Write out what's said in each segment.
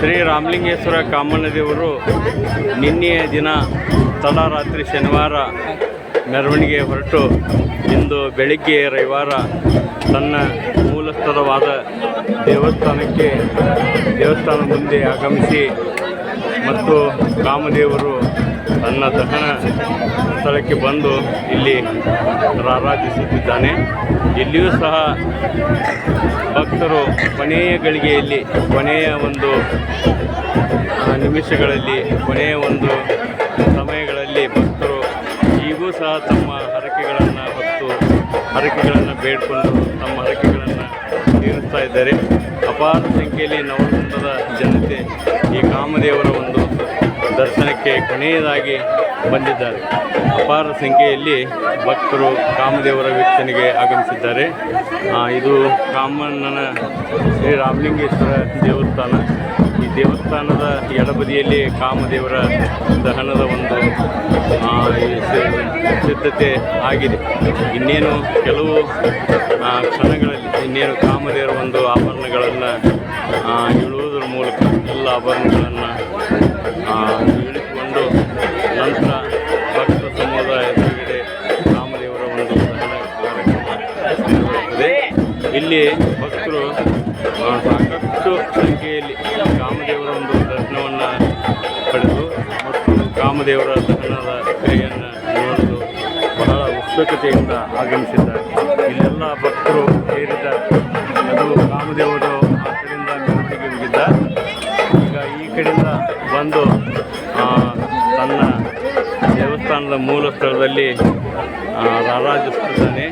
ಶ್ರೀ ರಾಮಲಿಂಗೇಶ್ವರ ಕಾಮಣ್ಣ ದೇವರು ನಿನ್ನೆಯ ದಿನ ತಡರಾತ್ರಿ ಶನಿವಾರ ಮೆರವಣಿಗೆ ಹೊರಟು ಇಂದು ಬೆಳಿಗ್ಗೆ ರವಿವಾರ ತನ್ನ ಮೂಲಸ್ಥರವಾದ ದೇವಸ್ಥಾನಕ್ಕೆ ದೇವಸ್ಥಾನ ಮುಂದೆ ಆಗಮಿಸಿ ಮತ್ತು ಕಾಮದೇವರು ತನ್ನ ದಹನ ಸ್ಥಳಕ್ಕೆ ಬಂದು ಇಲ್ಲಿ ರಾರಾಜಿಸುತ್ತಿದ್ದಾನೆ. ಇಲ್ಲಿಯೂ ಸಹ ಭಕ್ತರು ಕೊನೆಯ ಗಳಿಗೆಯಲ್ಲಿ, ಕೊನೆಯ ಒಂದು ನಿಮಿಷಗಳಲ್ಲಿ, ಕೊನೆಯ ಒಂದು ಸಮಯಗಳಲ್ಲಿ ಭಕ್ತರು ಈಗೂ ಸಹ ತಮ್ಮ ಹರಕೆಗಳನ್ನು ಹೊತ್ತು, ಹರಕೆಗಳನ್ನು ಬೇಡಿಕೊಂಡು ತಮ್ಮ ಹರಕೆಗಳನ್ನು ತೀರಿಸ್ತಾ ಇದ್ದಾರೆ. ಅಪಾರ ಸಂಖ್ಯೆಯಲ್ಲಿ ನವವೃಂದದ ಜನತೆ ಈ ಕಾಮದೇವರ ಒಂದು ದರ್ಶನಕ್ಕೆ ಕೊನೆಯದಾಗಿ ಬಂದಿದ್ದಾರೆ. ಅಪಾರ ಸಂಖ್ಯೆಯಲ್ಲಿ ಭಕ್ತರು ಕಾಮದೇವರ ವೀಕ್ಷಣೆಗೆ ಆಗಮಿಸಿದ್ದಾರೆ. ಇದು ಕಾಮಣ್ಣನ ಶ್ರೀ ರಾಮಲಿಂಗೇಶ್ವರ ದೇವಸ್ಥಾನ. ಈ ದೇವಸ್ಥಾನದ ಎಡಬದಿಯಲ್ಲಿ ಕಾಮದೇವರ ದಹನದ ಒಂದು ಸಿದ್ಧತೆ ಆಗಿದೆ. ಇನ್ನೇನು ಕೆಲವು ಕ್ಷಣಗಳಲ್ಲಿ ಇನ್ನೇನು ಕಾಮದೇವರ ಒಂದು ಆಭರಣಗಳನ್ನು ಇಲ್ಲಿ ಭಕ್ತರು ಸಾಕಷ್ಟು ಸಂಖ್ಯೆಯಲ್ಲಿ ಕಾಮದೇವರ ಒಂದು ದರ್ಶನವನ್ನು ಪಡೆದು ಮತ್ತು ಕಾಮದೇವರ ದರ್ಶನದ ಕ್ರಿಯೆಯನ್ನು ನೋಡಲು ಬಹಳ ಉತ್ಸುಕತೆಯಿಂದ ಆಗಮಿಸಿದ್ದಾರೆ. ಇಲ್ಲೆಲ್ಲ ಭಕ್ತರು ಸೇರಿದ ಅದು ಕಾಮದೇವರು ಆ ಕಡೆಯಿಂದ ಮೆರವಣಿಗೆ ಈಗ ಈ ಕಡೆಯಿಂದ ಬಂದು ತನ್ನ ದೇವಸ್ಥಾನದ ಮೂಲ ಸ್ಥಳದಲ್ಲಿ ರಾರಾಜಿಸುತ್ತಿದ್ದಾನೆ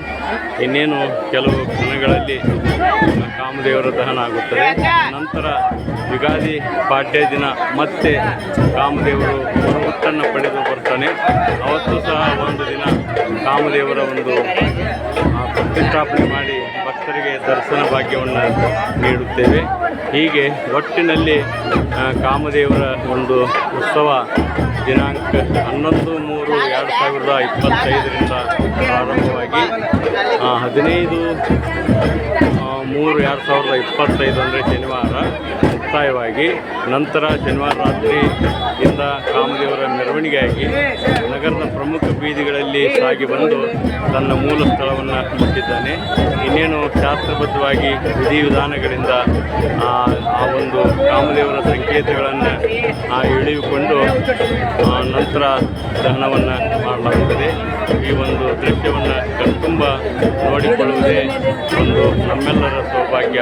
ಇನ್ನೇನು ಕೆಲವು ಕ್ಷಣಗಳಲ್ಲಿ ಕಾಮದೇವರ ದಹನ ಆಗುತ್ತದೆ. ನಂತರ ಯುಗಾದಿ ಪಾಡ್ಯ ದಿನ ಮತ್ತೆ ಕಾಮದೇವರು ಹುಟ್ಟನ್ನು ಪಡೆದು ಬರ್ತಾನೆ. ಅವತ್ತು ಸಹ ಒಂದು ದಿನ ಕಾಮದೇವರ ಒಂದು ಪ್ರತಿಷ್ಠಾಪನೆ ಮಾಡಿ ಭಕ್ತರಿಗೆ ದರ್ಶನ ಭಾಗ್ಯವನ್ನು ನೀಡುತ್ತೇವೆ. ಹೀಗೆ ಒಟ್ಟಿನಲ್ಲಿ ಕಾಮದೇವರ ಒಂದು ಉತ್ಸವ ದಿನಾಂಕ ಹನ್ನೊಂದು ಮೂರು ಎರಡು ಸಾವಿರದ ಇಪ್ಪತ್ತೈದರಿಂದ ಪ್ರಾರಂಭವಾಗಿ ಹದಿನೈದು ಮೂರು ಎರಡು ಸಾವಿರದ ಇಪ್ಪತ್ತೈದು ಅಂದರೆ ಶನಿವಾರ ಮುಕ್ತಾಯವಾಗಿ ನಂತರ ಶನಿವಾರ ರಾತ್ರಿಯಿಂದ ಕಾಮದೇವರ ಮೆರವಣಿಗೆಯಾಗಿ ನಗರದ ಪ್ರಮುಖ ಬೀದಿಗಳಲ್ಲಿ ಸಾಗಿ ಬಂದು ತನ್ನ ಮೂಲ ಸ್ಥಳವನ್ನು ಮುಟ್ಟಿದ್ದಾನೆ. ಇನ್ನೇನು ಶಾಸ್ತ್ರಬದ್ಧವಾಗಿ ವಿಧಿವಿಧಾನಗಳಿಂದ ಆ ಒಂದು ಕಾಮದೇವರ ಸಂಕೇತಗಳನ್ನು ಇಳಿದುಕೊಂಡು ನಂತರ ದಹನವನ್ನು ಮಾಡಲಾಗುತ್ತದೆ. ಈ ಒಂದು ದೃಶ್ಯವನ್ನು ನೋಡಿಕೊಳ್ಳುವುದೇ ಒಂದು ನಮ್ಮೆಲ್ಲರ ಸೌಭಾಗ್ಯ.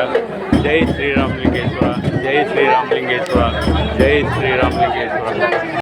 ಜೈ ಶ್ರೀರಾಮಲಿಂಗೇಶ್ವರ ಜೈ ಶ್ರೀರಾಮಲಿಂಗೇಶ್ವರ ಜೈ ಶ್ರೀರಾಮಲಿಂಗೇಶ್ವರ.